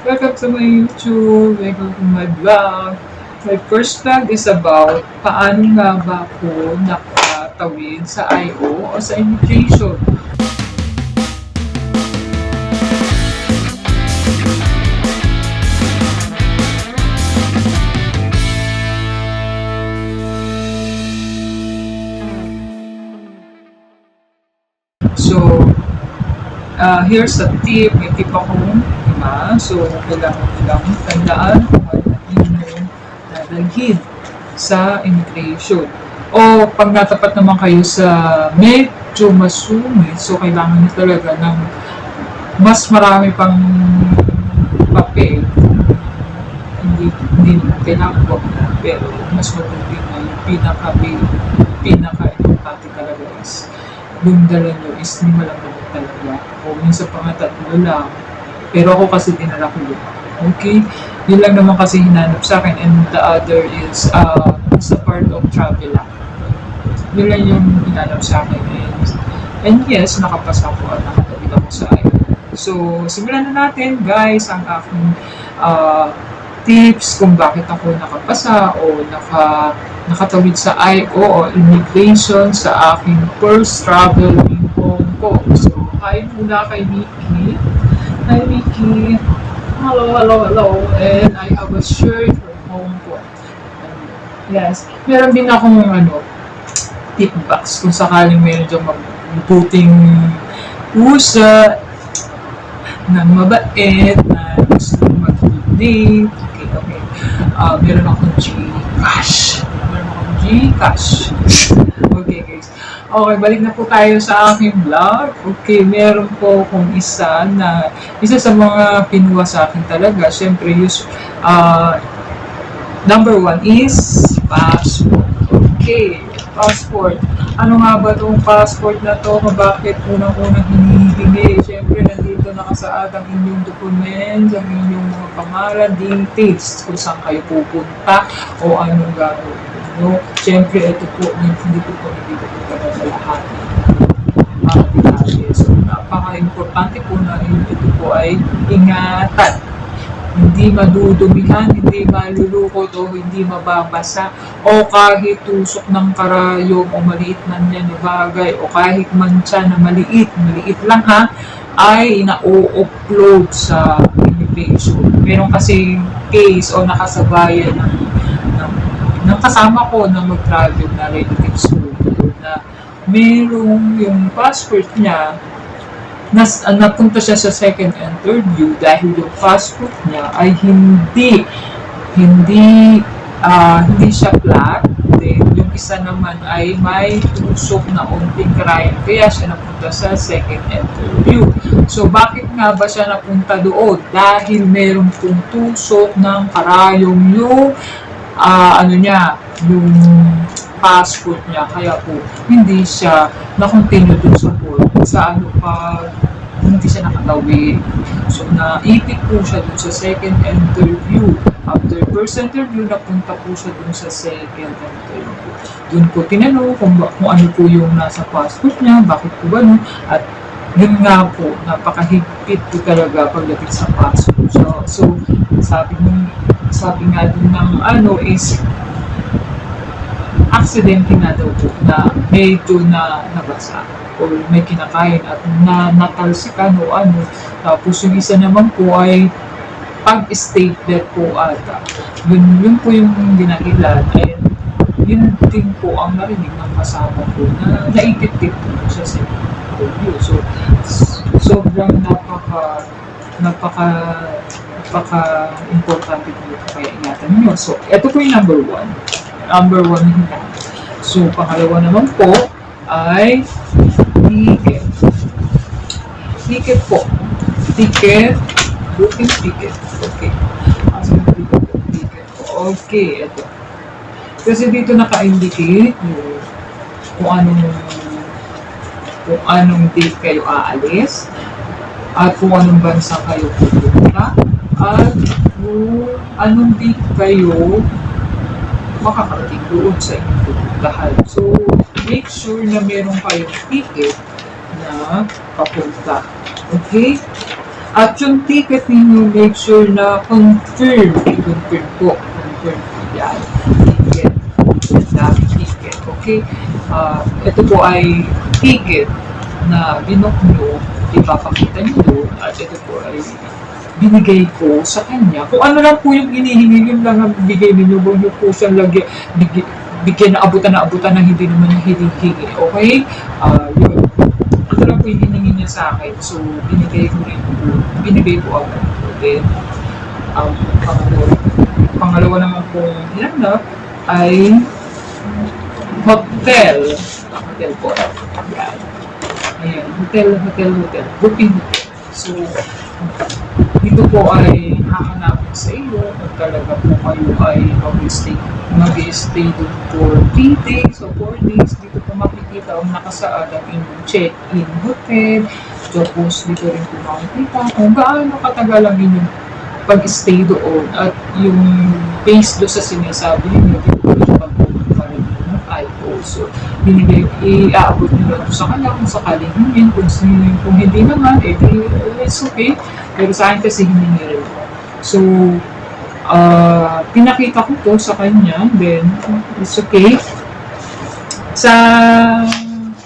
Welcome to my YouTube, welcome to my vlog. My first vlog is about paano nga ba ako nakatawid sa I.O. o sa immigration. So, uh, here's a tip. May tip akong lima. So, kailangan nyo lang tandaan kung ano yung dadalhin sa immigration. O pag natapat naman kayo sa medyo masungit, so kailangan nyo talaga ng mas marami pang papel. Hindi, hindi kailangan ko pero mas mabuti na yung pinaka pinaka-importante talaga is yung dala nyo is ni malamang talaga. O minsan pa nga tatlo lang. Pero ako kasi dinala ko yun. Okay? Yun lang naman kasi hinanap sa akin. And the other is uh, sa part of travel lang. Yun lang yung hinanap sa akin. And, and yes, nakapasa ko at nakatawid ako sa IO. So, simulan na natin guys ang aking uh, tips kung bakit ako nakapasa o naka, nakatawid sa IO o immigration sa aking first travel in Hong Kong. So, hi muna kay Mickey. Mickey. Hello, hello, hello. And I have a shirt Hong Kong. And, yes, meron din akong ano, tip box kung sakaling meron dyan mabuting pusa na mabait, na gusto mag-donate. Okay, okay. Uh, meron akong Gcash. Meron akong Gcash. Okay, balik na po tayo sa aking vlog. Okay, meron po akong isa na, isa sa mga pinuha sa akin talaga. Siyempre, use, uh, number one is passport. Okay, passport. Ano nga ba itong passport na to? Bakit unang-unang hinihingi? Siyempre, nandito nakasaad ang inyong documents, ang inyong mga pangalan, details, kung saan kayo pupunta o anong gagawin nyo. Siyempre, ito po, hindi po po talaga lahat. Uh, detalles. So, napaka-importante po na ito po ay ingatan hindi madudumihan, hindi malulukot o hindi mababasa o kahit tusok ng karayom o maliit man yan na bagay o kahit mancha na maliit, maliit lang ha, ay na-upload sa immigration. Meron kasi case o nakasabayan ng, ng, ng kasama ko na mag-travel na relatives ko na merong yung passport niya nas, uh, napunta siya sa second and third view dahil yung passport niya ay hindi hindi uh, hindi siya flat then yung isa naman ay may tusok na unting crime kaya siya napunta sa second and third view. So bakit nga ba siya napunta doon? Dahil meron pong tusok ng karayong yung uh, ano niya yung passport niya kaya po hindi siya na-continue dun sa board sa ano pa hindi siya nakatawid. So, naipit po siya dun sa second and third view. After first interview, napunta po siya dun sa second and third view. Dun po tinanong kung, kung ano po yung nasa passport niya, bakit po ba no? At yun nga po, napakahigpit po talaga pagdating sa passport. So, so sabi, ng, sabi nga dun ng ano is, aksidente na daw po na medyo na nabasa or may kinakain at na natalsikan o ano. Tapos yung isa naman po ay pag-stapler po ata. Yun, yun po yung dinahilan. And yun din po ang narinig ng kasama ko na naipit-tip po siya sa interview. So, sobrang napaka napaka napaka importante po kaya ingatan niyo. So, ito po yung number one. Number one na So, pangalawa naman po ay ticket. Ticket po. Ticket. Booking ticket. Okay. Asa na dito po? Ticket po. Okay. Ito. Kasi dito naka-indicate yung kung anong kung anong date kayo aalis at kung anong bansa kayo pupunta at kung anong date kayo makakarating doon sa inyong pupuntahan. So, make sure na meron kayong ticket na papunta. Okay? At yung ticket ninyo, make sure na confirm. I-confirm po. Confirm po yan. Ticket. Na ticket. Okay? Ah, ito po ay ticket na binok nyo, ipapakita nyo doon, at ito po ay binigay ko sa kanya. Kung ano lang po yung hinihingi, yun lang ang bigay ninyo. Huwag nyo po siyang lagi, bigay, bigyan na abutan na abutan na hindi naman yung hinihingi. Okay? Ah, yun. Ito lang po yung hiningi niya sa akin. So, binigay ko rin po. Binigay ko agad. Then, um, pangalawa, pangalawa naman pong hinanap ay hotel. Hotel po. Yan. Ayan. Hotel, hotel, hotel. Booking hotel. So, dito po ay hahanapin sa iyo kung talaga po kayo ay mag-stay mag-stay doon for 3 days o 4 days. Dito po makikita ang nakasaad ang inyong check-in hotel. Tapos dito rin po makikita kung gaano katagal ang inyong pag-stay doon at yung based doon sa sinasabi ninyo, dito po rin pagpupunta rin ng IO. So, binigay, i-aabot lang po sa kanya kung sakaling hingin, kung, kung hindi naman, eh, it's okay. Pero sa akin kasi rin po. So, ah pinakita ko to sa kanya, then it's okay. Sa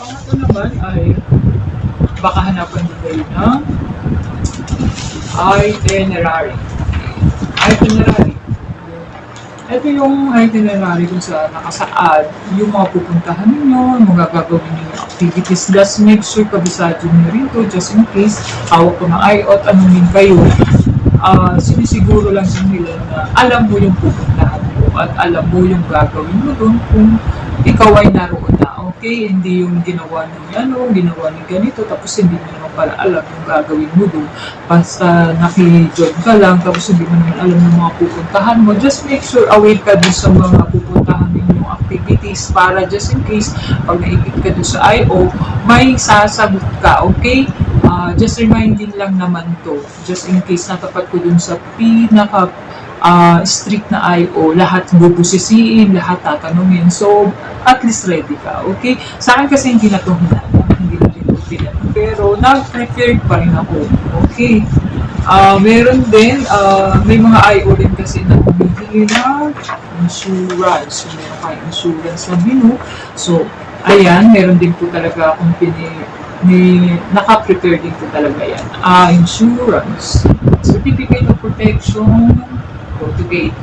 pangatlo naman ay baka hanapan din kayo ng itinerary. Itinerary. Ito yung itinerary kung sa nakasaad, yung mga pupuntahan ninyo, mga gagawin ninyo activities. Just make sure kabisado nyo rito, just in case, hawak ko ng IOT, anong kayo. Ah, sinisiguro lang sa nila na alam mo yung pupuntahan mo at alam mo yung gagawin mo doon kung ikaw ay naroon na, okay? Hindi yung ginawa ni ano, ginawa ni ganito, tapos hindi mo naman pala alam yung gagawin mo doon. Basta naki-join ka lang, tapos hindi mo naman alam yung mga pupuntahan mo. Just make sure aware ka dun sa mga pupuntahan ninyong activities para just in case, pag naipit ka dun sa I.O., may sasagot ka, okay? Ah, just reminding lang naman to, just in case natapat ko dun sa pinaka ah, strict na I.O., lahat bubusisiin, lahat tatanungin. So, at least ready ka, okay? Sa akin kasi hindi na to hinanap, hindi na rin ito. Pero, nag-prepared pa rin ako, okay? Ah, meron din, ah, may mga I.O. din kasi na humihingi ng insurance. So, meron kayong insurance na menu. So, ayan, meron din po talaga akong pini, ni, naka-prepare din po talaga yan. Ah, insurance, certificate of protection, gate.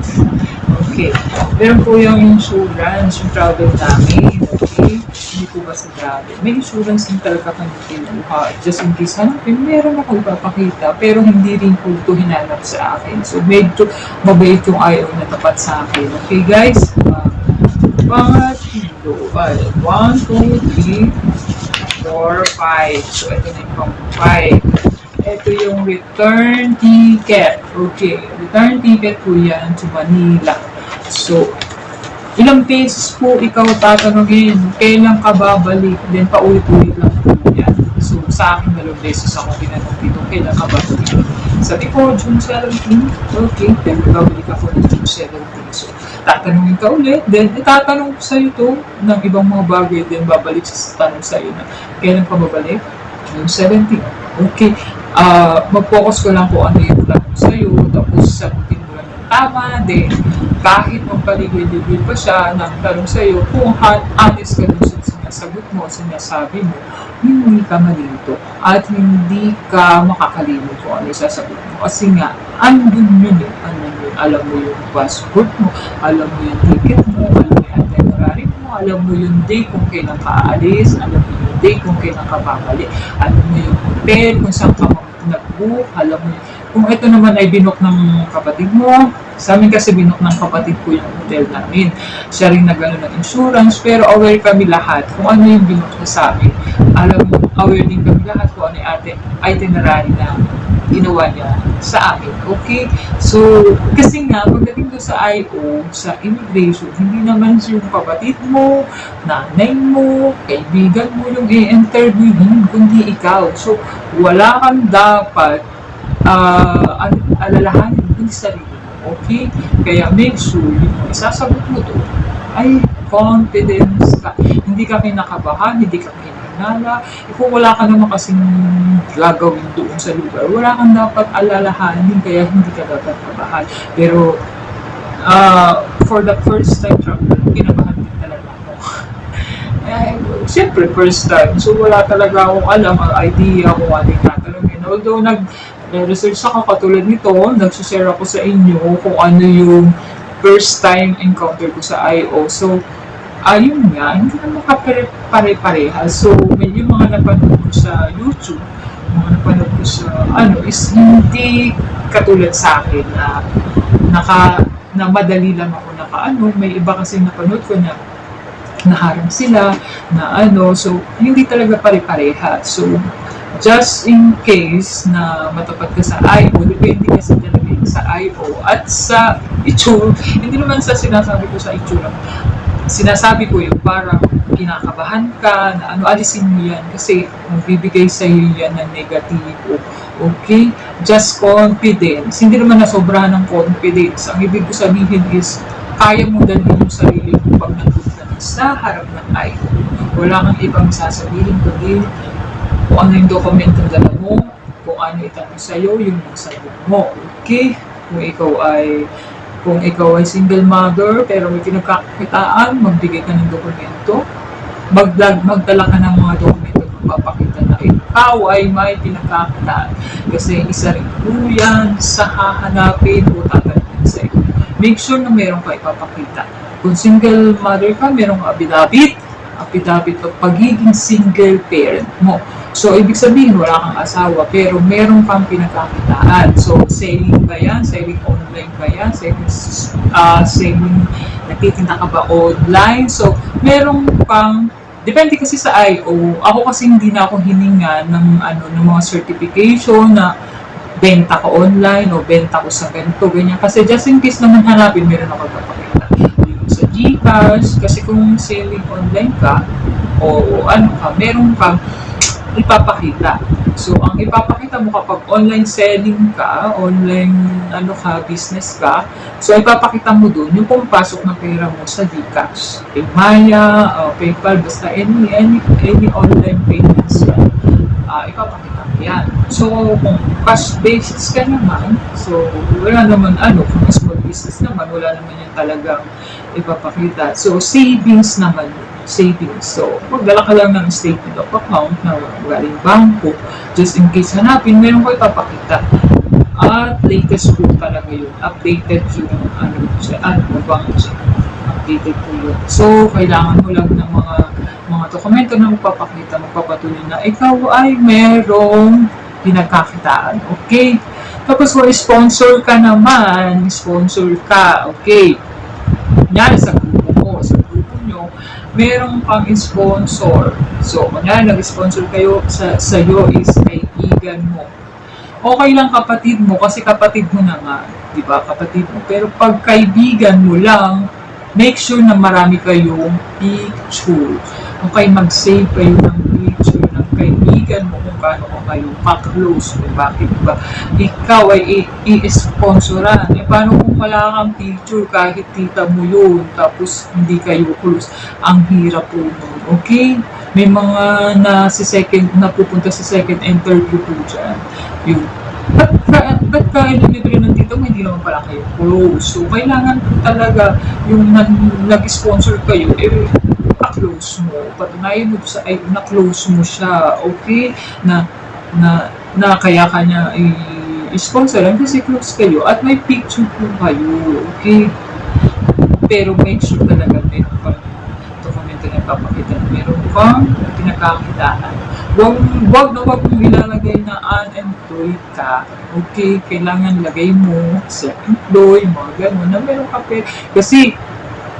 Okay. Meron po yung insurance, yung travel namin. Okay. Hindi po ba sa grabe. May insurance din talaga kami kinuha. Just in case hanapin, meron ako ipapakita. Pero hindi rin po ito hinanap sa akin. So, medyo mabait yung ayaw na tapat sa akin. Okay, guys? Uh, pangatlo ay 1, 2, 3, 4, 5. So, ito na yung pang 5. Ito yung return ticket. Okay, return ticket po yan to Manila. So, ilang beses po ikaw tatanungin, kailan ka babalik? Then, paulit-ulit lang po yan. So, sa akin, dalawang beses ako tinanong dito, kailan ka babalik? Sabi ko, June 17. Okay, then babalik ako ng June 17. So, tatanungin ka ulit, then itatanong ko sa'yo to ng ibang mga bagay, then babalik sa tanong sa'yo na, kailan ka babalik? June 17. Okay. Ah, mag-focus ko lang kung ano yung tanong sa'yo, tapos sagutin mo lang ng tama, then kahit magpaligid-ligid pa siya ng tanong sa'yo, kung honest ka dun sa sinasagot mo, sinasabi mo, hindi ka malito at hindi ka makakalimot kung ano yung sasagot mo. Kasi nga, andun yun eh. Andun yun. Alam mo yung passport mo, alam mo yung ticket mo, alam mo yung itinerary mo, alam mo yung day kung kailan ka aalis, alam mo yung day kung kailan ka babalik, alam mo yung hotel, kung saan ka nag-book, alam mo. Kung ito naman ay binok ng kapatid mo, sa amin kasi binok ng kapatid ko yung hotel namin. Siya rin nag ng insurance, pero aware kami lahat kung ano yung binok niya sa amin. Alam mo, aware din kami lahat kung ano yung itinerary na ginawa niya sa amin. Okay? So, kasi nga, pagdating doon sa IO, sa immigration, hindi naman yung kapatid mo, nanay mo, kaibigan mo yung i-interviewin, kundi ikaw. So, wala kang dapat al- alalahanin kundi sarili mo. Okay? Kaya make sure yung isasagot mo to ay confidence ka. Hindi ka kinakabahan, hindi ka kinakabahan Manala. Eh, kung wala ka naman kasing gagawin doon sa lugar, wala kang dapat alalahanin kaya hindi ka dapat kabahan. Pero uh, for the first time travel, kinabahan din talaga ako. eh, siyempre, first time. So, wala talaga akong alam, ang idea kung ano yung tatanungin. Although, nag, research ako katulad nito, nag-share ako sa inyo kung ano yung first time encounter ko sa I.O. So, ayun nga, hindi naman kapare-pare-parehas. So, may yung mga napanood ko sa YouTube, mga napanood ko sa ano, is hindi katulad sa akin na naka, na madali lang ako nakaano. May iba kasi napanood ko na naharang sila, na ano, so, hindi talaga pare-pareha. So, just in case na matapat ka sa IO, depende kasi talaga sa IO at sa itsura. Hindi naman sa sinasabi ko sa itsura. Sinasabi ko yun para kinakabahan ka, na ano, alisin mo yan kasi magbibigay sa iyo yan ng negatibo. Okay? Just confidence. Hindi naman na sobrahan ng confidence. Ang ibig ko sabihin is, kaya mo dalhin yung sarili mo pag nandun ka na sa harap ng IO. Wala kang ibang sasabihin kundi kung ano yung dokumento dala mo, kung ano itanong sa'yo, yung magsagot mo. Okay? Kung ikaw ay kung ikaw ay single mother pero may pinagkakitaan, magbigay ka ng dokumento, magdag, magdala ka ng mga dokumento magpapakita na ikaw ay may pinagkakitaan. Kasi isa rin po yan sa hahanapin o tatanungin sa iyo. Make sure na meron ka ipapakita. Kung single mother ka, merong affidavit, affidavit of pagiging single parent mo. So, ibig sabihin, wala kang asawa, pero meron kang pinagkakitaan. So, selling ba yan? Selling online ba yan? Selling, uh, selling, nagtitinda ka ba online? So, meron pang, depende kasi sa IO. Ako kasi hindi na ako hininga ng, ano, ng mga certification na benta ko online o benta ko sa ganito, ganyan. Kasi just in case naman hanapin, meron ako papakita. Yung sa Gcash, kasi kung selling online ka, o ano ka, meron kang ipapakita. So, ang ipapakita mo kapag online selling ka, online ano ka, business ka, so ipapakita mo doon yung pumapasok ng pera mo sa Gcash, kay Maya, uh, PayPal, basta any, any, any online payments yan. Uh, ipapakita mo yan. So, kung cash basis ka naman, so wala naman ano, kung small business naman, wala naman yan talagang ipapakita. So, savings naman yun savings. So, magdala ka lang ng statement of account na galing bangko. Just in case hanapin, meron ko ipapakita. At latest po talaga yun. Updated yung ano siya, ano bang siya. Updated po yun. So, kailangan mo lang ng mga mga dokumento na magpapakita, magpapatuloy na ikaw ay merong pinagkakitaan. Okay? Tapos kung sponsor ka naman, sponsor ka, okay. Kunyari sa grupo mo, sa grupo nyo, merong pang sponsor. So, kunyari nag-sponsor kayo sa sa'yo is kaibigan mo. Okay lang kapatid mo kasi kapatid mo na nga, di ba? Kapatid mo. Pero pag kaibigan mo lang, make sure na marami kayong picture. Okay, mag-save kayo ng picture ng kaibigan mo kung paano ko kayo pa-close. Kung bakit ba ikaw ay i-sponsoran. E paano kung wala kang picture kahit tita mo yun tapos hindi kayo close. Ang hirap po nun. Okay? May mga na si second, napupunta sa second interview po dyan. Yun. Ba't ka, ba't ka ililibre ng tito mo, hindi naman pala kayo close. So, kailangan talaga yung nag- nag-sponsor kayo, eh, close mo. Patunayan mo sa ay na-close mo siya. Okay? Na na na kaya kanya i-sponsoran kasi close kayo at may picture po kayo. Okay? Pero make sure talaga meron kang dokumento na papakita na meron kang pinakakitaan. Huwag, huwag na huwag mong ilalagay na unemployed ka. Okay? Kailangan lagay mo self-employed, mga gano'n, na meron ka pera. Kasi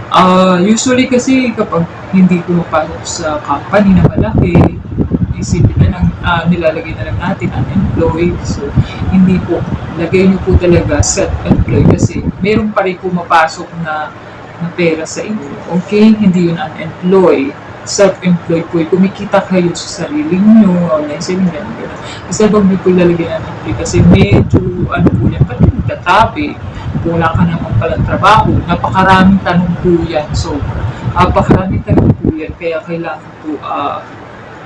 Uh, usually kasi kapag hindi pumapasok sa company na malaki, isipin na lang, uh, nilalagay na lang natin unemployed. So, hindi po, lagay niyo po talaga self-employed kasi meron pa rin pumapasok na, na pera sa inyo. Okay? Hindi yun unemployed. Self-employed po, kumikita kayo sa sarili niyo, online selling, gano'n, gano'n. Kasi pag hindi po lalagay unemployed kasi medyo, ano po yan, pati nagtatabi wala ka naman palang trabaho, napakaraming tanong po yan. So, napakaraming tanong po yan. Kaya kailangan po uh,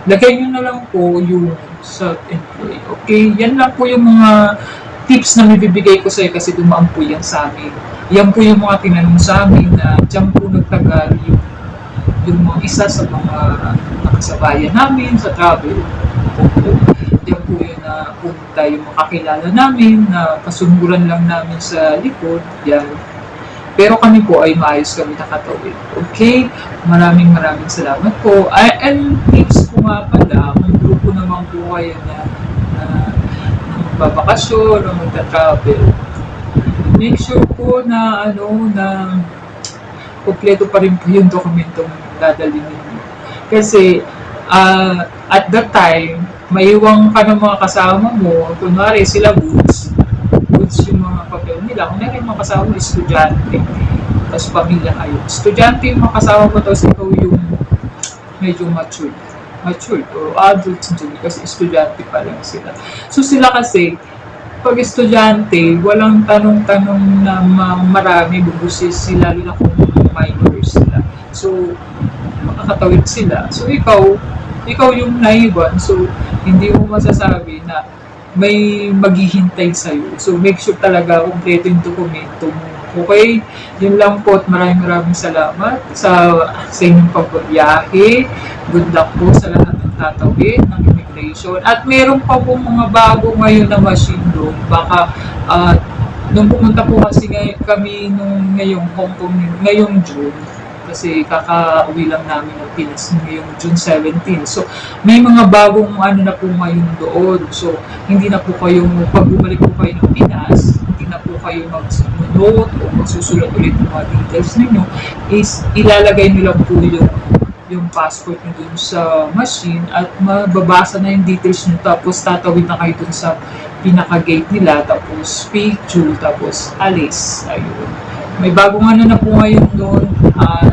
lagay nyo na lang po yung self-employed. Okay? Yan lang po yung mga tips na bibigay ko sa'yo kasi dumaan po yan sa amin. Yan po yung mga tinanong sa amin na dyan po nagtagal yung, yung mga isa sa mga nakasabayan namin sa travel. Opo. Na punta yung makakilala namin na kasumuran lang namin sa likod. Yan. Pero kami po ay maayos kami nakatawid. Okay? Maraming maraming salamat po. Ay, and tips ko nga pala, may grupo naman po kayo na, na, na magbabakasyon o magta-travel. Make sure po na ano na kompleto pa rin po yung dokumentong dadalhin ninyo. Kasi ah, at that time, maiwang ka ng mga kasama mo, kunwari sila goods, goods yung mga papel nila. Kung yung mga kasama mo, estudyante, tapos pamilya kayo. Estudyante yung mga kasama mo, tapos ikaw yung medyo mature. Mature o adults din kasi estudyante pa lang sila. So sila kasi, pag estudyante, walang tanong-tanong na ma- marami bubusis sila, lalo na kung minors sila. So, makakatawid sila. So, ikaw, ikaw yung naiwan. So, hindi mo masasabi na may maghihintay sa'yo. So, make sure talaga kompleto yung dokumento mo. Okay? Yun lang po at maraming maraming salamat sa, sa inyong pagbabiyahe. Good luck po sa lahat ng tatawid ng immigration. At meron pa po mga bago ngayon na machine loan. Baka ah, nung pumunta po kasi ngay- kami nung ngayong Hong Kong, ngayong June, kasi kaka-uwi lang namin ng Pinas ngayong June 17. So, may mga bagong ano na po ngayon doon. So, hindi na po kayo, pag bumalik po kayo ng Pinas, hindi na po kayo mag-note o magsusulat ulit ng mga details ninyo, is ilalagay nyo lang po yung yung passport nyo dun sa machine at mababasa na yung details nyo tapos tatawid na kayo dun sa pinaka-gate nila tapos picture tapos alis ayun may bagong ano na po ngayon doon at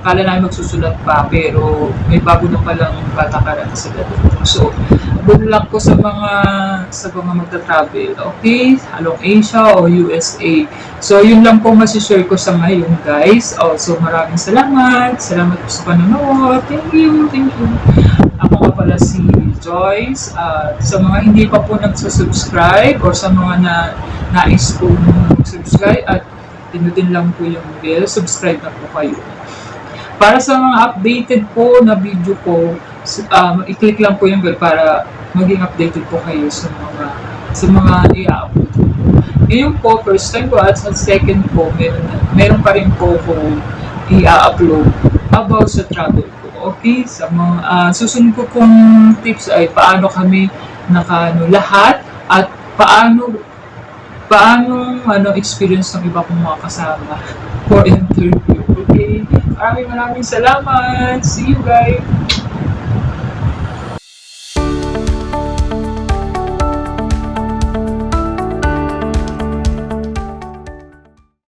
kala namin magsusulat pa pero may bago na palang patakaran sila doon so good luck po sa mga sa mga magta-travel. Okay along Asia o USA so yun lang po masishare ko sa ngayon guys. Also maraming salamat. Salamat po sa panonood. Thank you thank you. Ako nga pala si Joyce. At sa mga hindi pa po nagsusubscribe or sa mga na nais po subscribe at pinutin lang po yung bell subscribe na po kayo para sa mga updated po na video ko, um, i-click lang po yung bell para maging updated po kayo sa mga sa mga i-upload. Ngayon po, first time ko at sa second po, meron, meron pa rin po ko i-upload about sa travel ko. Okay? Sa mga ah, susunod ko kong tips ay paano kami nakaano lahat at paano paano ano experience ng iba kong mga kasama for interview. Okay? Maraming maraming salamat. See you guys.